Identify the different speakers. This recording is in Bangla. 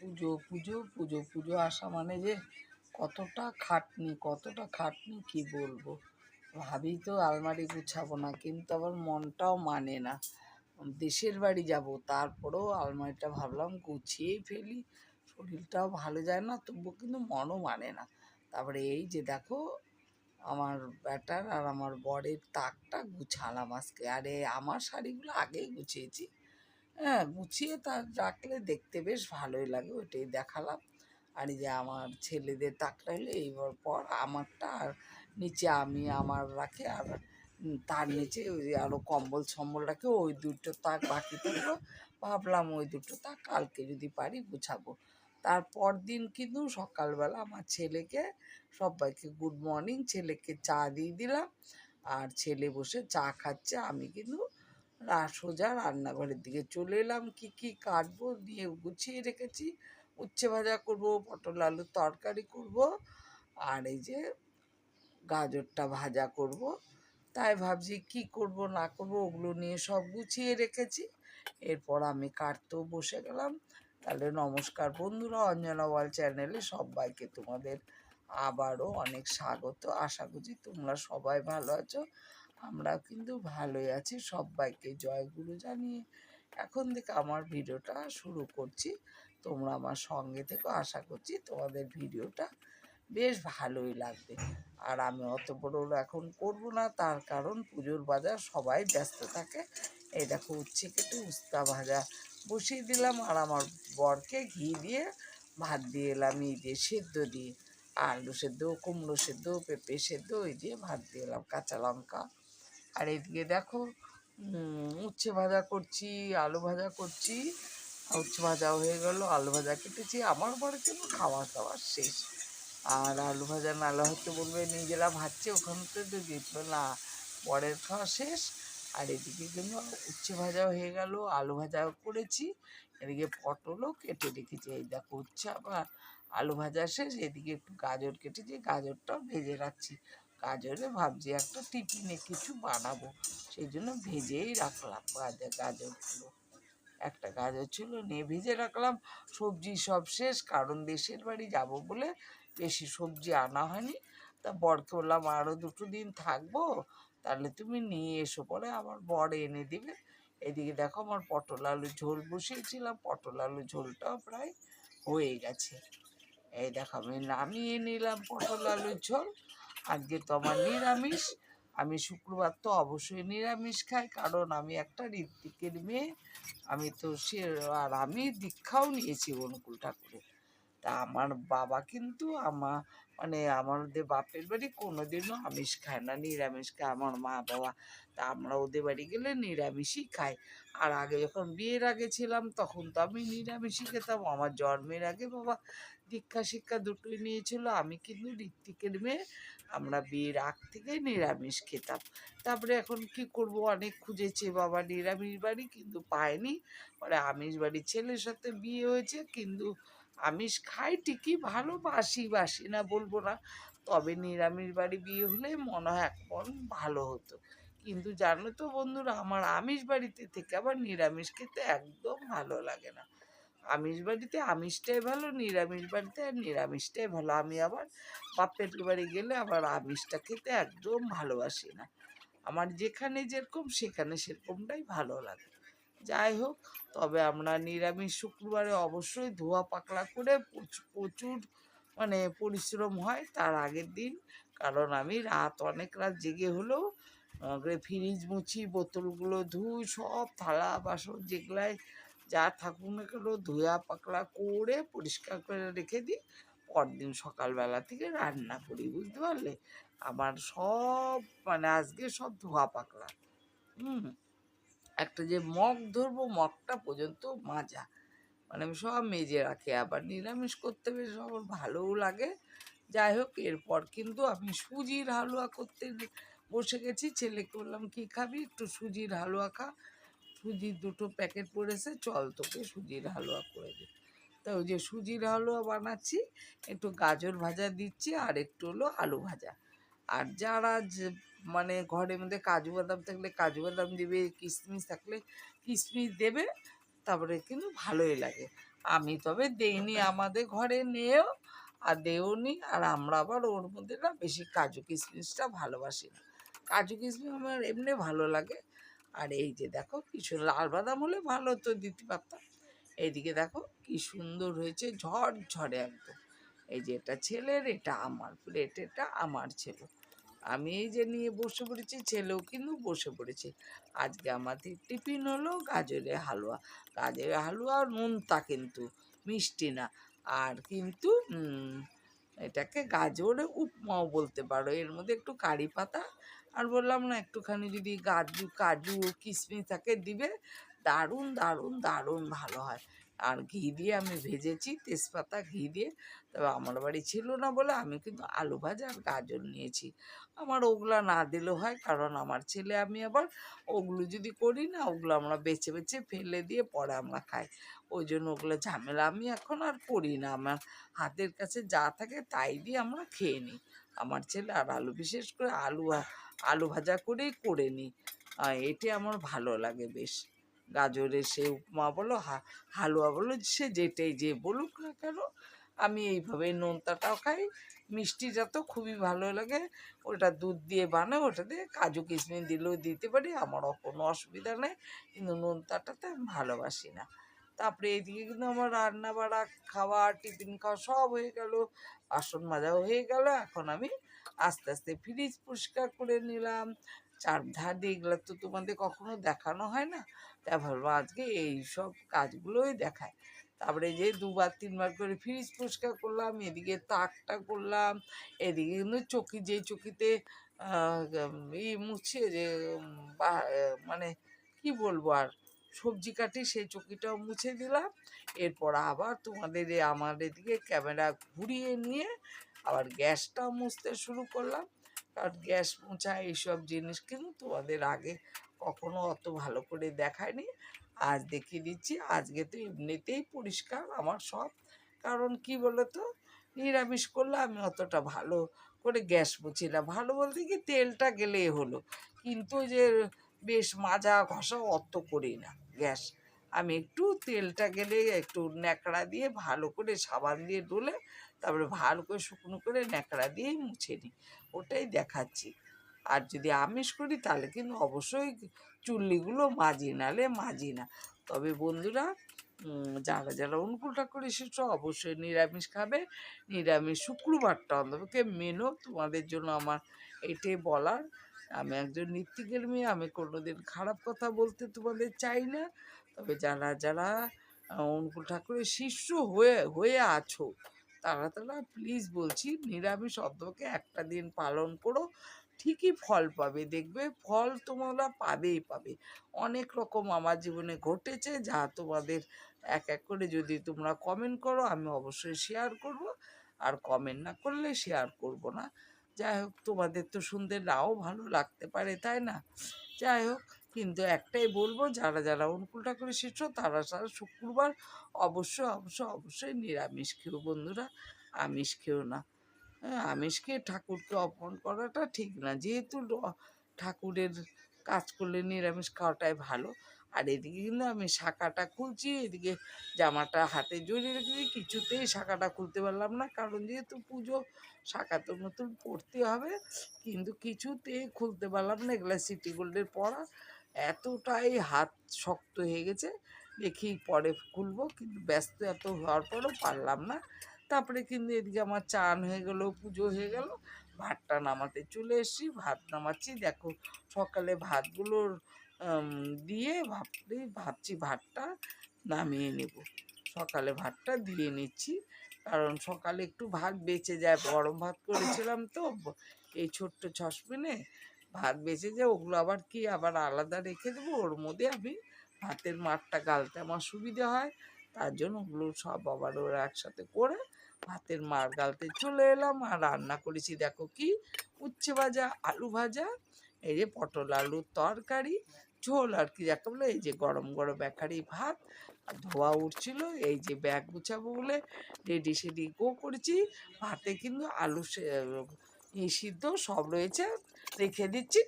Speaker 1: পুজো পুজো পুজো পুজো আসা মানে যে কতটা খাটনি কতটা খাটনি কি বলব? ভাবি তো আলমারি গুছাবো না, কিন্তু আবার মনটাও মানে না। দেশের বাড়ি যাব, তারপরেও আলমারিটা ভাবলাম গুছিয়েই ফেলি। শরীরটাও ভালো যায় না, তবুও কিন্তু মনও মানে না। তারপরে এই যে দেখো, আমার ব্যাটার আর আমার বরের তাকটা গুছালাম আজকে। আরে, আমার শাড়িগুলো আগেই গুছিয়েছি। হ্যাঁ গুছিয়ে তার রাখলে দেখতে বেশ ভালোই লাগে, ওইটাই দেখালাম। আর যে আমার ছেলেদের তাকটা হলে এইবার পর আমারটা আর নিচে আমি আমার রাখে আর তার নিচে ওই আরও কম্বল সম্বল রাখে, ওই দুটো তাক বাকি থাকল। ভাবলাম ওই দুটো তাক কালকে যদি পারি গুছাবো। তারপর দিন কিন্তু সকালবেলা আমার ছেলেকে, সবাইকে গুড মর্নিং, ছেলেকে চা দিয়ে দিলাম। আর ছেলে বসে চা খাচ্ছে, আমি কিন্তু সোজা রান্নাঘরের দিকে চলে এলাম। কি কি কাটবো? দিয়ে গুছিয়ে রেখেছি। উচ্ছে ভাজা করব, পটল আলুর তরকারি করব, আর এই যে গাজরটা ভাজা করব। তাই ভাবছি কি করব, না করব, ওগুলো নিয়ে সব গুছিয়ে রেখেছি। এরপর আমি কাটতেও বসে গেলাম। তাহলে নমস্কার বন্ধুরা, অঞ্জনা ওয়াল চ্যানেলে সবাইকে তোমাদের আবারও অনেক স্বাগত। আশা করছি তোমরা সবাই ভালো আছো। আমরা কিন্তু ভালোই আছি। সবাইকে জয়গুরু জানিয়ে এখন থেকে আমার ভিডিওটা শুরু করছি। তোমরা আমার সঙ্গে থেকে, আশা করছি তোমাদের ভিডিওটা বেশ ভালোই লাগবে। আর আমি অত বড় এখন করব না, তার কারণ পুজোর বাজার সবাই ব্যস্ত থাকে। এই দেখো, উচ্ছে কেটে উস্তা ভাজা বসিয়ে দিলাম আর আমার বরকে ঘি দিয়ে ভাত দিয়ে এলাম, এই দিয়ে সেদ্ধ দিয়ে। আলু সেদ্ধ, কুমড়ো সেদ্ধ, পেঁপে সেদ্ধ ওই দিয়ে ভাত দিয়ে এলাম, কাঁচা লঙ্কা। আর এদিকে দেখো উচ্ছে ভাজা করছি, আলু ভাজা করছি। উচ্ছে ভাজা হয়ে গেল, আলু ভাজা কেটেছি। আমার পরে কিন্তু খাওয়া দাওয়া শেষ। আর আলু ভাজা নালা হতে বলবে নিজেরা ভাজছে ওখান থেকে দিত না। পরের খাওয়া শেষ। আর এদিকে কিন্তু উচ্ছে ভাজা হয়ে গেল, আলু ভাজাও করেছি। এদিকে পটলও কেটে রেখেছি। এই দেখো উচ্ছে, আবার আলু ভাজা শেষ। এদিকে একটু গাজর কেটেছি, গাজরটাও ভেজে রাখছি। গাজরে ভাবছি একটা টিফিনে কিছু বানাবো। সেই জন্য ভেজেই রাখলাম গাজর, গাজরগুলো। একটা গাজর ছিল, নিয়ে ভেজে রাখলাম। সবজি সব শেষ, কারণ দেশের বাড়ি যাব বলে বেশি সবজি আনা হয়নি। তা বরকে বললাম আরও দুটো দিন থাকব, তাহলে তুমি নিয়ে এসো। পরে আমার বর এনে দিবে। এদিকে দেখো আমার পটল আলু ঝোল বসিয়েছিলাম। পটল আলু ঝোলটাও প্রায় হয়ে গেছে। এই দেখো, আমি নামিয়ে নিলাম পটল আলুর ঝোল। আজকে তো আমার নিরামিষ। আমি শুক্রবার তো অবশ্যই নিরামিষ খাই, কারণ আমি একটা ঋত্বিকের মেয়ে। আমি তো সে, আর আমি দীক্ষাও নিয়েছি অনুকূল ঠাকুরের। তা আমার বাবা কিন্তু আমার মানে আমাদের বাপের বাড়ি কোনোদিনও আমিষ খায় না, নিরামিষ খায়, আমার মা বাবা। তা আমরা ওদের বাড়ি গেলে নিরামিষই খাই। আর আগে যখন বিয়ের আগে ছিলাম, তখন তো আমি নিরামিষই খেতাম। আমার জন্মের আগে বাবা দীক্ষা শিক্ষা দুটোই নিয়েছিল। আমি কিন্তু ঋত্বিকের মেয়ে, আমরা বিয়ের আগ থেকে নিরামিষ খেতাম। তারপরে এখন কি করব? অনেক খুঁজেছে, বাবা নিরামিষ বাড়ি কিন্তু পায়নি। পরে আমিষ বাড়ির ছেলের সাথে বিয়ে হয়েছে, কিন্তু আমিষ খাই ঠিকই ভালোবাসি বাসি না বলব না। তবে নিরামিষ বাড়ি বিয়ে হলে মনে হয় এখন ভালো হতো। কিন্তু জানো তো বন্ধুরা, আমার আমিষ বাড়িতে থেকে আবার নিরামিষ খেতে একদম ভালো লাগে না। আমিষ বাড়িতে আমিষটাই ভালো, নিরামিষ বাড়িতে আর নিরামিষটাই ভালো। আমি আবার বাপের বাড়ি গেলে আবার আমিষটা খেতে একদম ভালোবাসি না। আমার যেখানে যেরকম, সেখানে সেরকমটাই ভালো লাগে। যাই হোক, তবে আমরা নিরামিষ শুক্রবারে অবশ্যই ধোয়া পাকলা করে প্রচুর মানে পরিশ্রম হয় তার আগের দিন। কারণ আমি রাত অনেক রাত জেগে হলেও ফ্রিজ মুছি, বোতলগুলো ধুই, সব থালা, বাসন যেগুলায় যা থাকুক না কেন ধোয়া পাকলা করে পরিষ্কার করে রেখে দিই পরদিন সকালবেলা থেকে রান্না করি, বুঝতে পারলে? আমার সব মানে আজকে সব ধোয়া পাকলা হুম, একটা যে মগ ধরবো, মগটা পর্যন্ত মাজা। মানে আমি সব মেজে রাখি, আবার নিরামিষ করতে বেশ আমার ভালোও লাগে। যাই হোক, এরপর কিন্তু আমি সুজির হালুয়া করতে বসে গেছি। ছেলেকে বললাম, কী খাবি? একটু সুজির হালুয়া খা। সুজির দুটো প্যাকেট পড়েছে, চল তোকে সুজির হালুয়া করে দিই। তা ওই যে সুজির হালুয়া বানাচ্ছি, একটু গাজর ভাজা দিচ্ছি আর একটু হলো আলু ভাজা। আর যারা মানে ঘরের মধ্যে কাজু বাদাম থাকলে কাজু বাদাম দেবে, কিশমিশ থাকলে কিশমিশ দেবে, তারপরে কিন্তু ভালোই লাগে। আমি তবে দেইনি, আমাদের ঘরে নেও, আর দেওনি, আর আমরা আবার ওর মধ্যে না বেশি কাজু কিশমিশটা ভালোবাসি না। কাজু কিশমিশ আমার এমনি ভালো লাগে আর এই যে দেখো, কিছু লাল বাদাম হলে ভালো তো দিতে পারতাম। এইদিকে দেখো, কি সুন্দর হয়েছে ঝড় ঝড়ে একদম। এই যে এটা ছেলের, এটা আমার প্লেট এটা আমার ছেলে। আমি এই যে নিয়ে বসে পড়েছি, ছেলেও কিন্তু বসে পড়েছে। আজকে আমাদের টিফিন হলো গাজরের হালুয়া। গাজরের হালুয়া নোনতা কিন্তু, মিষ্টি না। আর কিন্তু এটাকে গাজর উপমাও বলতে পারো। এর মধ্যে একটু কারি পাতা আর বললাম না, একটুখানি যদি গাজু, কাজু কিশমিশ থাকে দিবে, দারুণ দারুণ দারুণ ভালো হয়। আর ঘি দিয়ে আমি ভেজেছি, তেজপাতা ঘি দিয়ে। তবে আমার বাড়ি ছিল না বলে আমি কিন্তু আলু ভাজা আর গাজর নিয়েছি। আমার ওগুলা না দিলেও হয়, কারণ আমার ছেলে, আমি আবার ওগুলো যদি করি না, ওগুলো আমরা বেছে বেছে ফেলে দিয়ে পরে আমরা খাই। ওই জন্য ওগুলো ঝামেলা আমি এখন আর করি না। আমার হাতের কাছে যা থাকে তাই দিয়ে আমরা খেয়ে নিই। আমার ছেলে আর আলু, বিশেষ করে আলু আলু ভাজা করেই করে নিই। এটি আমার ভালো লাগে বেশ। গাজরের সে উপমা বলো হালুয়া বলো, সে যেটাই যে বলুক না কেন, আমি এইভাবে নোনতাটাও খাই। মিষ্টিটা তো খুবই ভালো লাগে। ওটা দুধ দিয়ে বানাই ওটা দিয়ে কাজু কিশমিশ দিলেও দিতে পারি, আমারও কোনো অসুবিধা নেই, কিন্তু নোনতাটাতে আমি ভালোবাসি না। তারপরে এইদিকে কিন্তু আমার রান্না বাড়া খাওয়া, টিফিন খাওয়া সব হয়ে গেল, বাসন মাজাও হয়ে গেল, এখন আমি আস্তে আস্তে ফ্রিজ পরিষ্কার করে নিলাম। চার ধার দিয়ে এগুলো তো তোমাদের কখনো দেখানো হয় না? তাই ভাবলাম আজকে এই সব কাজগুলোই দেখায়। তারপরে যে দুবার, তিনবার করে ফ্রিজ পরিষ্কার করলাম, এদিকে তাকটা করলাম, এদিকে কিন্তু চকি, যে চকিতে ই মুছে যে মানে কি বলব আর, সবজি কাটি সেই চকিটাও মুছে দিলাম। এরপর আবার তোমাদের আমার এদিকে ক্যামেরা ঘুরিয়ে নিয়ে আবার গ্যাসটাও মুছতে শুরু করলাম। কারণ গ্যাস মোছা এইসব জিনিস কিন্তু তোমাদের আগে কখনো অত ভালো করে দেখায়নি। আজ দেখিয়ে দিচ্ছি। আজকে তো এমনিতেই পরিষ্কার আমার সব। কারণ কি বলো তো নিরামিষ করলে আমি অতটা ভালো করে গ্যাস মুছি না। ভালো বলতে কি তেলটা গেলেই হলো। কিন্তু যে বেশ মাজা ঘষা অত করি না গ্যাস। আমি একটু তেলটা গেলে একটু ন্যাকড়া দিয়ে ভালো করে সাবান দিয়ে ডলে তারপরে ভালো করে শুকনো করে ন্যাকড়া দিয়েই মুছে নিই। ওটাই দেখাচ্ছি। আর যদি আমিষ করি তাহলে কিন্তু অবশ্যই চুল্লিগুলো মাজি নালে মাজি না। তবে বন্ধুরা যারা যারা অনুকূল ঠাকুর এসেছ অবশ্যই নিরামিষ খাবে। নিরামিষ শুক্রবারটা অন্তপক্ষে মেনো তোমাদের জন্য আমার এটাই বলার। আমি একজন নৃত্যিকের মেয়ে, আমি কোনোদিন খারাপ কথা বলতে তোমাদের চাই না। তবে যারা যারা অনুকূল ঠাকুরের শিষ্য হয়ে হয়ে আছো তারা তারা প্লিজ বলছি নিরামিষ অন্তপক্ষে একটা দিন পালন করো, ঠিকই ফল পাবে। দেখবে ফল তোমরা পাবেই পাবে। অনেক রকম আমার জীবনে ঘটেছে যা তোমাদের এক এক করে যদি তোমরা কমেন্ট করো, আমি অবশ্যই শেয়ার করব। আর কমেন্ট না করলে শেয়ার করব না। যাই হোক, তোমাদের তো শুনতে নাও ভালো লাগতে পারে, তাই না? যাই হোক কিন্তু একটাই বলব, যারা যারা অনুকূল ঠাকুরের শিষ্য তারা সারা শুক্রবার অবশ্যই অবশ্যই অবশ্যই নিরামিষ খেও বন্ধুরা, আমিষ খেও না। হ্যাঁ আমিষ খেয়ে ঠাকুরকে অপমান করাটা ঠিক না। যেহেতু ঠাকুরের কাজ করলে নিরামিষ খাওয়াটাই ভালো। আর এদিকে কিন্তু আমি শাখাটা খুলছি, এদিকে জামাটা হাতে জড়িয়ে রেখেছি কিছুতেই শাখাটা খুলতে পারলাম না। কারণ যেহেতু পুজো, শাখা তো নতুন পড়তে হবে, কিন্তু কিছুতেই খুলতে পারলাম না। এগুলো সিটি গোল্ডের পড়া। এতটাই হাত শক্ত হয়ে গেছে, দেখি পরে খুলবো, কিন্তু ব্যস্ত এত হওয়ার পরও পারলাম না। তারপরে কিন্তু এদিকে আমার চান হয়ে গেল, পুজো হয়ে গেল, ভাতটা নামাতে চলে এসেছি, ভাত নামাচ্ছি, দেখো সকালে ভাতগুলোর দিয়ে ভাবতেই ভাবছি ভাতটা নামিয়ে নেব। সকালে ভাতটা দিয়ে নিচ্ছি, কারণ সকালে একটু ভাত বেঁচে যায়, গরম ভাত করেছিলাম তো, এই ছোট্ট সসপ্যানে ভাত বেঁচে যায় ওগুলো আবার কি, আবার আলাদা রেখে দেবো? ওর মধ্যে আমি ভাতের মাঠটা গালতে আমার সুবিধা হয়। তার জন্য ওগুলো সব আবার ওরা একসাথে করে ভাতের মার গালতে চলে এলাম। আর রান্না করেছি দেখো কি, উচ্ছে ভাজা, আলু ভাজা, এই যে পটল আলুর তরকারি, ঝোল আর কি, যাকে বলে এই যে গরম গরম একারি ভাত, ধোয়া উঠছিল, এই যে ব্যাগ গুছাবো বলে রেডি সেডি গো করেছি। ভাতে কিন্তু আলু সে- ই সিদ্ধ সব রয়েছে রেখে দিচ্ছি।